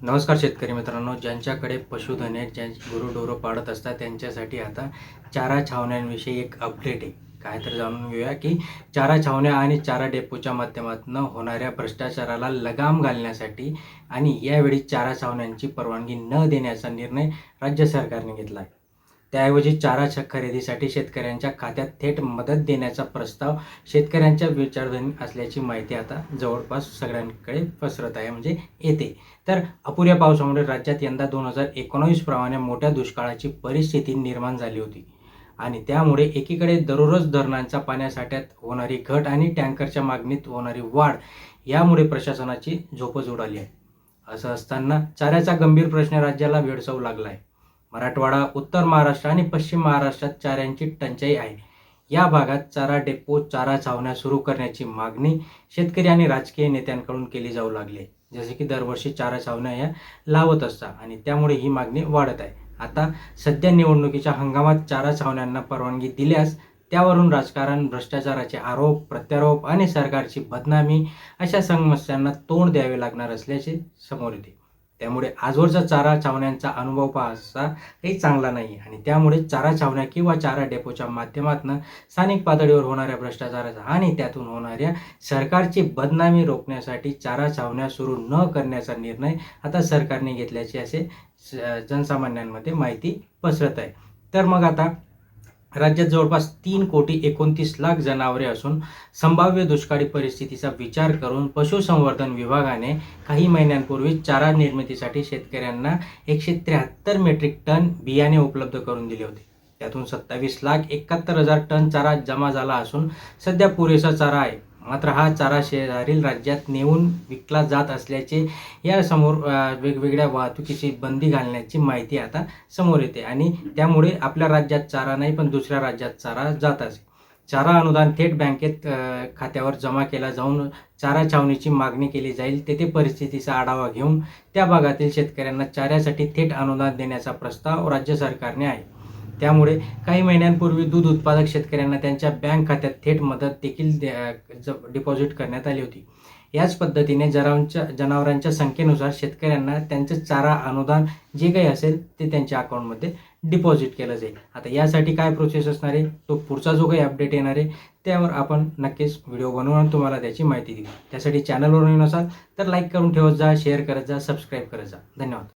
नमस्कार शेतकरी मित्रांनो ज्यांच्याकडे पशुधन आहेत ज्यां गुरुढोरं पाळत असतात त्यांच्यासाठी आता चारा छावण्यांविषयी एक अपडेट आहे. काय तर जाणून घेऊया की चारा छावण्या आणि चारा डेपोच्या माध्यमातून होणाऱ्या भ्रष्टाचाराला लगाम घालण्यासाठी आणि यावेळी चारा छावण्यांची परवानगी न देण्याचा निर्णय राज्य सरकारने घेतला आहे त्याऐवजी चारा खरेदीसाठी शेतकऱ्यांच्या खात्यात थेट मदत देण्याचा प्रस्ताव शेतकऱ्यांच्या विचारधनी असल्याची माहिती आता जवळपास सगळ्यांकडे पसरत आहे म्हणजे येते. तर अपुऱ्या पावसामुळे राज्यात यंदा दोन हजार एकोणावीस प्रमाणे मोठ्या दुष्काळाची परिस्थिती निर्माण झाली होती. आणि त्यामुळे एकीकडे दररोज धरणांच्या पाण्यासाठ्यात होणारी घट आणि टँकरच्या मागणीत होणारी वाढ यामुळे प्रशासनाची झोपच उडाली आहे. असं असताना चाऱ्याचा गंभीर प्रश्न राज्याला भेडसावू लागला आहे मराठवाडा उत्तर महाराष्ट्र आणि पश्चिम महाराष्ट्रात चाऱ्यांची टंचाई आहे. या भागात चारा डेपो चारा छावण्या सुरू करण्याची मागणी शेतकरी आणि राजकीय नेत्यांकडून केली जाऊ लागली. जसे की दरवर्षी चारा छावण्या या लावत असतात आणि त्यामुळे ही मागणी वाढत आहे. आता सध्या निवडणुकीच्या हंगामात चारा छावण्यांना परवानगी दिल्यास त्यावरून राजकारण भ्रष्टाचाराचे आरोप प्रत्यारोप आणि सरकारची बदनामी अशा समस्यांना तोंड द्यावे लागणार असल्याचे समोर येते. त्यामुळे आजवरचा चारा छावण्यांचा अनुभव पाहता काही चांगला नाही. आणि त्यामुळे चारा छावण्या किंवा चारा डेपोच्या माध्यमातून स्थानिक पातळीवर होणाऱ्या भ्रष्टाचाराचा आणि त्यातून होणाऱ्या सरकारची बदनामी रोखण्यासाठी चारा छावण्या सुरू न करण्याचा निर्णय आता सरकारने घेतल्याचे असे स- जनसामान्यांमध्ये माहिती पसरत आहे. तर मग आता राज्यात जवळपास तीन कोटी एकोणतीस लाख जनावरे असून संभाव्य दुष्काळी परिस्थितीचा विचार करून पशुसंवर्धन विभागाने काही महिन्यांपूर्वी चारा निर्मितीसाठी शेतकऱ्यांना एकशे त्र्याहत्तर मेट्रिक टन बियाणे उपलब्ध करून दिले होते. त्यातून सत्तावीस लाख एकाहत्तर हजार टन चारा जमा झाला असून सध्या पुरेसा चारा आहे. मात्र हा चारा शेजारील राज्यात नेऊन विकला जात असल्याचे या समोर वेगवेगळ्या वाहतुकीची बंदी घालण्याची माहिती आता समोर येते आणि त्यामुळे आपल्या राज्यात चारा नाही पण दुसऱ्या राज्यात चारा जात असे. चारा अनुदान थेट बँकेत खात्यावर जमा केला जाऊन चारा छावणीची मागणी केली जाईल तेथे परिस्थितीचा आढावा घेऊन त्या भागातील शेतकऱ्यांना चाऱ्यासाठी थेट अनुदान देण्याचा प्रस्ताव राज्य सरकारने आहे. त्यामुळे काही महिन्यांपूर्वी दूध उत्पादक शेतकऱ्यांना त्यांच्या बँक खात्यात थेट मदत देखील द्या- ज- डिपॉझिट करण्यात आली होती. याच पद्धतीने जरांच्या जनावरांच्या संख्येनुसार शेतकऱ्यांना त्यांचं चारा अनुदान जे काही असेल ते त्यांच्या अकाउंटमध्ये डिपॉझिट केलं जाईल. आता यासाठी काय प्रोसेस असणार आहे? तो पुढचा जो काही अपडेट येणार आहे त्यावर आपण नक्कीच व्हिडिओ बनवून तुम्हाला त्याची माहिती देऊ त्यासाठी चॅनलवर नवीन असाल तर लाईक करून ठेवत जा शेअर करत जा सबस्क्राईब करत जा. धन्यवाद.